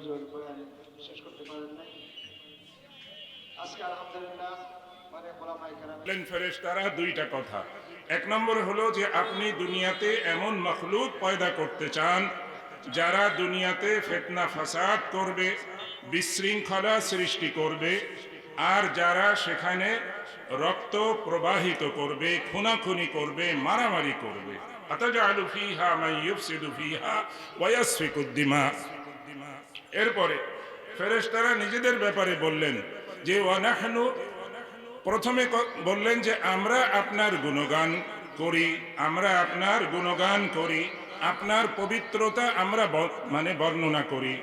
হুজুর বয়ান শেষ করতে পারেন নাই। আজকে আলহামদুলিল্লাহ মানে আপনি দুনিয়াতে এমন পয়দা করতে চান, যারা দুনিয়াতে ফাসাদ করবে, বিশৃঙ্খলা সৃষ্টি করবে, আর যারা সেখানে রক্ত প্রবাহিত করবে, খুনাখুনি করবে, মারামারি করবে। এরপরে ফেরেশতারা নিজেদের ব্যাপারে বললেন যে ওয়ানাহনু প্রথমে বললেন যে, আমরা আপনার গুণগান করি, আমরা আপনার গুণগান করি, আপনার পবিত্রতা আমরা মানে বর্ণনা করি।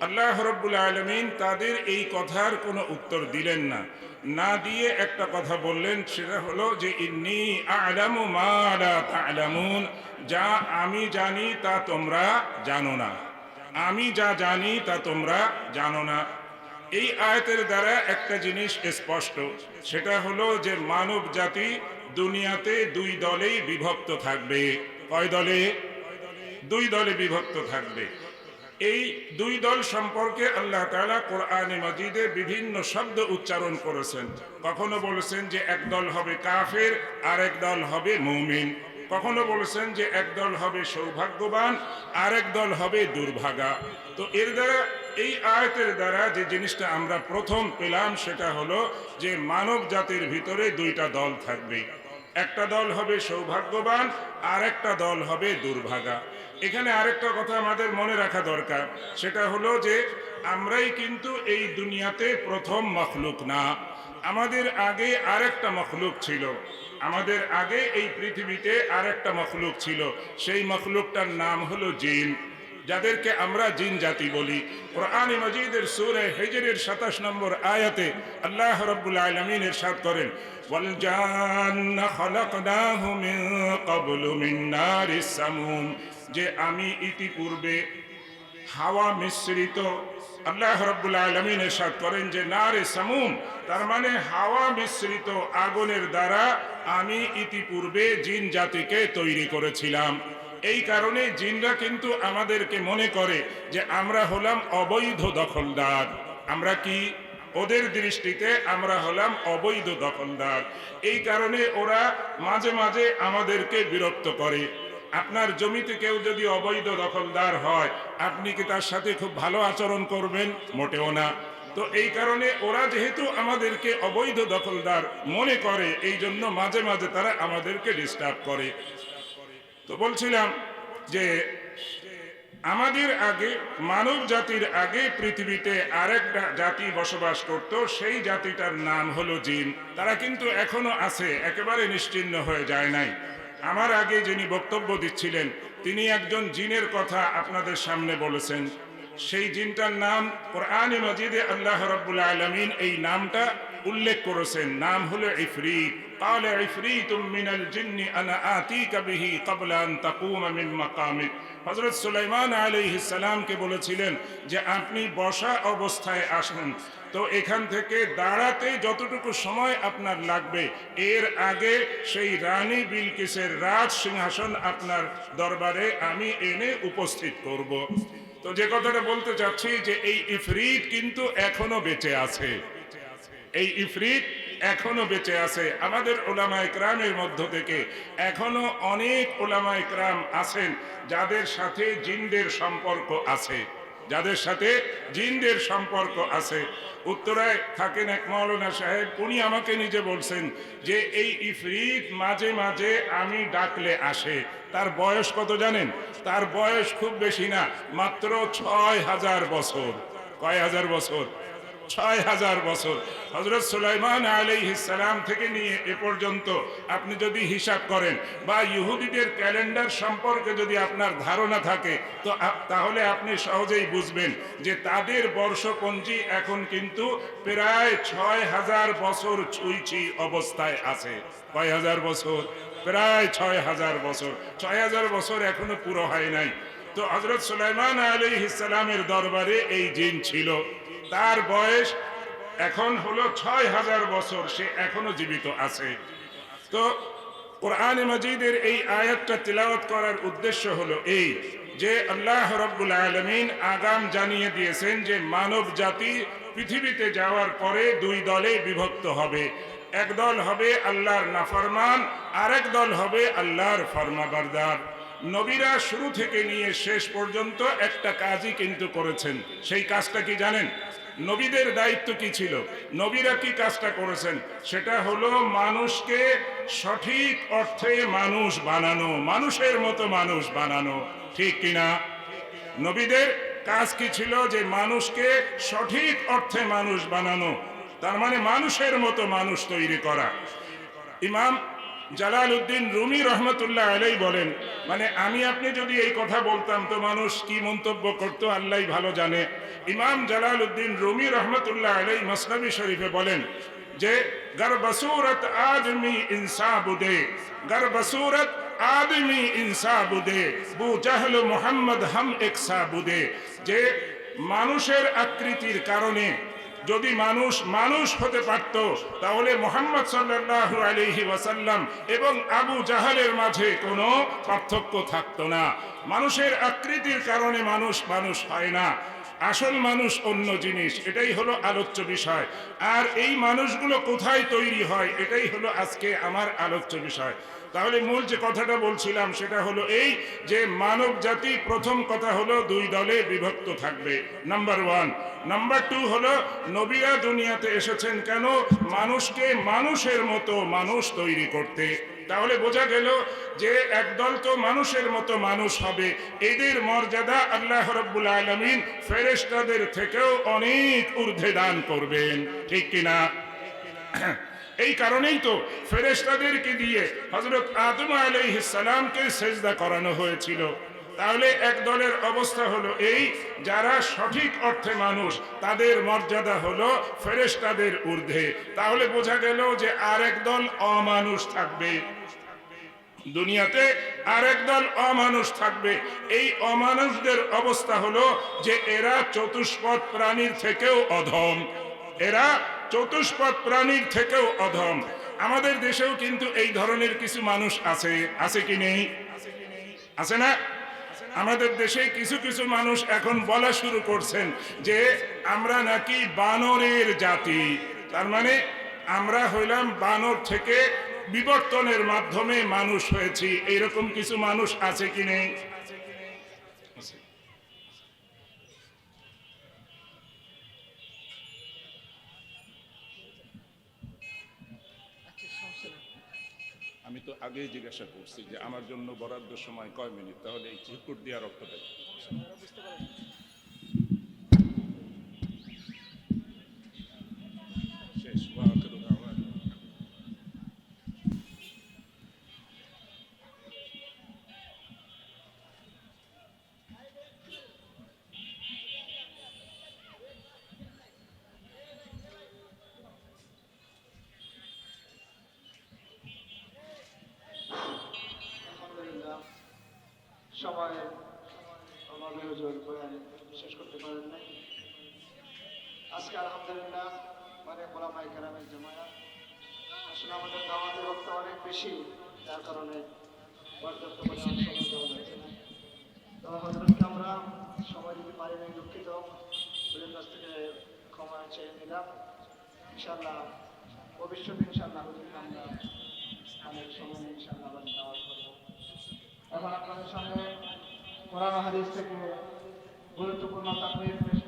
আল্লাহ রব্বুল আলমিন তাদের এই কথার কোনো উত্তর দিলেন না। না দিয়ে একটা কথা বললেন, সেটা হলো যে, ইন্নি আলামু মা লা তা'লামুন, যা আমি জানি তা তোমরা জানো না। আমি যা জানি তা তোমরা জানো না। এই আয়তের দ্বারা একটা জিনিস স্পষ্ট। সেটা হলো যে মানব জাতি দুনিয়াতে দুই দলেই বিভক্ত থাকবে। কয় দলে? দুই দলে বিভক্ত থাকবে। এই দুই দল সম্পর্কে আল্লাহ তাআলা কোরআনে মাজিদে বিভিন্ন শব্দ উচ্চারণ করেছেন। কখনো বলেছেন যে এক দল হবে কাফের আর এক দল হবে মুমিন। কখনো বলেছেন যে এক দল হবে সৌভাগ্যবান আর এক দল হবে দুর্ভাগা। তো এর দ্বারা, এই আয়তের দ্বারা যে জিনিসটা আমরা প্রথম পেলাম সেটা হলো যে মানব জাতির ভিতরে দুইটা দল থাকবে একটা দল হবে সৌভাগ্যবান আর একটা দল হবে দুর্ভাগা। এখানে আরেকটা কথা আমাদের মনে রাখা দরকার, সেটা হলো যে আমরাই কিন্তু এই দুনিয়াতে প্রথম মখলুক না। আমাদের আগে আরেকটা মখলুক ছিল। আমাদের আগে এই পৃথিবীতে আরেকটা মখলুক ছিল। সেই মখলুকটার নাম হলো জিন। যাদেরকে আমরা জিন জাতি বলি। কোরআন মজিদের সুরে হেজরের সাতাশ নম্বর আয়াতে আল্লাহ রব্বুল আলমিন এরশাদ করেন যে আমি ইতিপূর্বে হাওয়া মিশ্রিত আল্লাহ রব্বুল আলমিন এরশাদ করেন যে না রে সামুম, তার মানে হাওয়া মিশ্রিত আগুনের দ্বারা আমি ইতিপূর্বে জিন জাতিকে তৈরি করেছিলাম। এই কারণে জিনরা কিন্তু আমাদেরকে মনে করে যে, আমরা হলাম অবৈধ দখলদার। আমরা কি? ওদের দৃষ্টিতে আমরা হলাম অবৈধ দখলদার। এই কারণে ওরা মাঝে মাঝে আমাদেরকে বিরক্ত করে। আপনার জমিতে কেউ যদি অবৈধ দখলদার হয়, আপনি কি তার সাথে খুব ভালো আচরণ করবেন? মোটেও না। তো এই কারণে ওরা যেহেতু আমাদেরকে অবৈধ দখলদার মনে করে, এই জন্য মাঝে মাঝে তারা আমাদেরকে ডিস্টার্ব করে। তো বলছিলাম যে, আমাদের আগে, মানব জাতির আগে পৃথিবীতে আরেকটা জাতি বসবাস করত, সেই জাতিটার নাম হলো জিন। তারা কিন্তু এখনও আছে, একেবারে নিশ্চিহ্ন হয়ে যায় নাই। আমার আগে যিনি বক্তব্য দিচ্ছিলেন, তিনি একজন জিনের কথা আপনাদের সামনে বলেছেন। সেই জিনটার নাম কোরআনে মজিদে আল্লাহ রব্বুল আলমিন, এই নামটা উল্লেখ করেছেন নাম হলো ইফরিত قال عفريت من الجن انا آتيك به قبل ان تقوم من مقامك হযরত সুলাইমান আলাইহিস সালামকে বলেছিলেন যে আপনি বসা অবস্থায় আসেন তো এখান থেকে দাঁড়াতে যতটুকু সময় আপনার লাগবে এর আগে সেই রানী বিলকিসের রাজ সিংহাসন আপনার দরবারে আমি এনে উপস্থিত করব তো যে কথাটা বলতে চাচ্ছি যে এই ইফরিত কিন্তু এখনো বেঁচে আছে এই ইফরিত এখনও বেঁচে আছে। আমাদের ওলামা ইকরামের মধ্য থেকে এখনও অনেক ওলামা ইকরাম আছেন যাদের সাথে জিনদের সম্পর্ক আছে। যাদের সাথে জিনদের সম্পর্ক আছে। উত্তরায় থাকেন এক মৌলানা সাহেব, উনি আমাকে নিজে বলছেন যে, এই ইফরিত মাঝে মাঝে আমি ডাকলে আসে। তার বয়স কত জানেন? তার বয়স খুব বেশি না, মাত্র ছয় হাজার বছর। কয় হাজার বছর? ছয় হাজার বছর। হজরত সুলাইমান সালাম থেকে নিয়ে এ পর্যন্ত আপনি যদি হিসাব করেন বা ইহুদিদের ক্যালেন্ডার সম্পর্কে যদি আপনার ধারণা থাকে, তো তাহলে আপনি সহজেই বুঝবেন যে তাদের বর্ষপঞ্জি এখন কিন্তু প্রায় ছয় হাজার বছর ছুঁইছি অবস্থায় আছে। কয় হাজার বছর? প্রায় ছয় হাজার বছর। ছয় হাজার বছর এখনও পুরো হয় নাই। তো হজরত সুলাইমান আলী ইসলামের দরবারে এই জিন ছিল। তার বয়স এখন হলো ছয় হাজার বছর, সে এখনও জীবিত আছে। তো কোরআন মজিদের এই আয়াতটা তিলাওয়াত করার উদ্দেশ্য হলো এই যে আল্লাহ রব্বুল আলমিন আগাম জানিয়ে দিয়েছেন যে মানব জাতি পৃথিবীতে যাওয়ার পরে দুই দলে বিভক্ত হবে। এক দল হবে আল্লাহর নাফরমান, আরেক দল হবে আল্লাহর ফরমাবারদার। নবীরা শুরু থেকে নিয়ে শেষ পর্যন্ত একটা কাজই কিন্তু করেছেন। সেই কাজটা কি জানেন? নবীদের দায়িত্ব কি ছিল? নবীরা কি কাজটা করেছেন? সেটা হলো মানুষকে সঠিক অর্থে মানুষ বানানো, মানুষের মতো মানুষ বানানো। ঠিক কিনা নবীদের কাজ কি ছিল? যে মানুষকে সঠিক অর্থে মানুষ বানানো, তার মানে মানুষের মতো মানুষ তৈরি করা। ইমাম জালাল উদ্দিন রুমি রহমতুল্লাহ আলাই বলেন মানে আমি আপনি যদি এই কথা বলতাম তো মানুষ কি মন্তব্য করতো আল্লাহ ভালো জানে। ইমাম জালাল উদ্দিন রুমি রহমতুল্লাহ আলাই মসনবী শরীফে বলেন যে গর বসুরত আদমি ইনসা বুদে গর বসুরত আদমি ইনসা বুদে বু জাহল মোহাম্মদ হাম একসা বুদে যে, মানুষের আকৃতির কারণে যদি মানুষ মানুষ হতে পারত, তাহলে মোহাম্মদ সাল্লাহ আলহি ওয়াসাল্লাম এবং আবু জাহালের মাঝে কোনো পার্থক্য থাকতো না। মানুষের আকৃতির কারণে মানুষ মানুষ হয় না। আসল মানুষ অন্য জিনিস, এটাই হলো আলোচ্য বিষয়। আর এই মানুষগুলো কোথায় তৈরি হয়, এটাই হলো আজকে আমার আলোচ্য বিষয়। তাহলে মূল যে কথাটা বলছিলাম সেটা হলো এই যে মানব জাতি প্রথম কথা হলো দুই দলে বিভক্ত থাকবে। নাম্বার ওয়ান নাম্বার টু হলো নবীরা দুনিয়াতে এসেছেন কেন? মানুষকে মানুষের মতো মানুষ তৈরি করতে। তাহলে বোঝা গেল যে একদল তো মানুষের মতো মানুষ হবে। এদের মর্যাদা আল্লাহ রব্বুল আলমিন ফেরেস্তাদের থেকেও অনেক ঊর্ধ্বে দান করবেন। ঠিক কিনা? এই কারণেই তো ফেরেশতাদেরকে দিয়ে হজরত আদম আলাইহিসসালামকে সেজদা করানো হয়েছিল। তাহলে এক দলের অবস্থা হলো এই, যারা সঠিক অর্থে মানুষ, তাদের মর্যাদা হলো ফেরেশতাদের ঊর্ধ্বে। তাহলে বোঝা গেল যে আরেক দল অমানুষ থাকবে। দুনিয়াতে আরেক দল অমানুষ থাকবে। এই অমানুষদের অবস্থা হলো যে এরা চতুষ্পদ প্রাণীর থেকেও অধম। এরা চতুষ্পদ প্রাণীর থেকেও অধম। আমাদের দেশেও কিন্তু এই ধরনের কিছু মানুষ আছে। আছে কি নেই? আছে না? আমাদের দেশে কিছু কিছু মানুষ এখন বলা শুরু করছেন যে আমরা নাকি বানরের জাতি। তার মানে আমরা হইলাম বানর থেকে বিবর্তনের মাধ্যমে মানুষ হয়েছি। এইরকম কিছু মানুষ আছে কি নেই? আমি তো আগেই জিজ্ঞাসা করছি যে আমার জন্য বরাদ্দ সময় কয় মিনিট? তাহলে এই চিরকুট দেওয়ার অর্থটা অভাবে হুজুর বয়ান শেষ করতে পারেন নাই আজকে আলহামদুলিল্লাহ মানে গোলামাই কেরামের জমায়া আসলে আমাদের দাওয়াতের রক্ত অনেক বেশি যার কারণে পর্যাপ্ত পরিমাণ সময় দেওয়া হয়েছে না হজরতকে আমরা সময় দিতে পারি নাই দুঃখিত হুজুরের কাছ থেকে ক্ষমা চেয়ে নিলাম ইনশাল্লাহ ভবিষ্যতে ইনশাল্লাহ হুজুরকে আমরা অনেক সময় ইনশাল্লাহ আবার দাওয়াত করব এখন আপনাদের সামনে কোরআন হাদিস থেকে গুরুত্বপূর্ণ তাকরির পেশ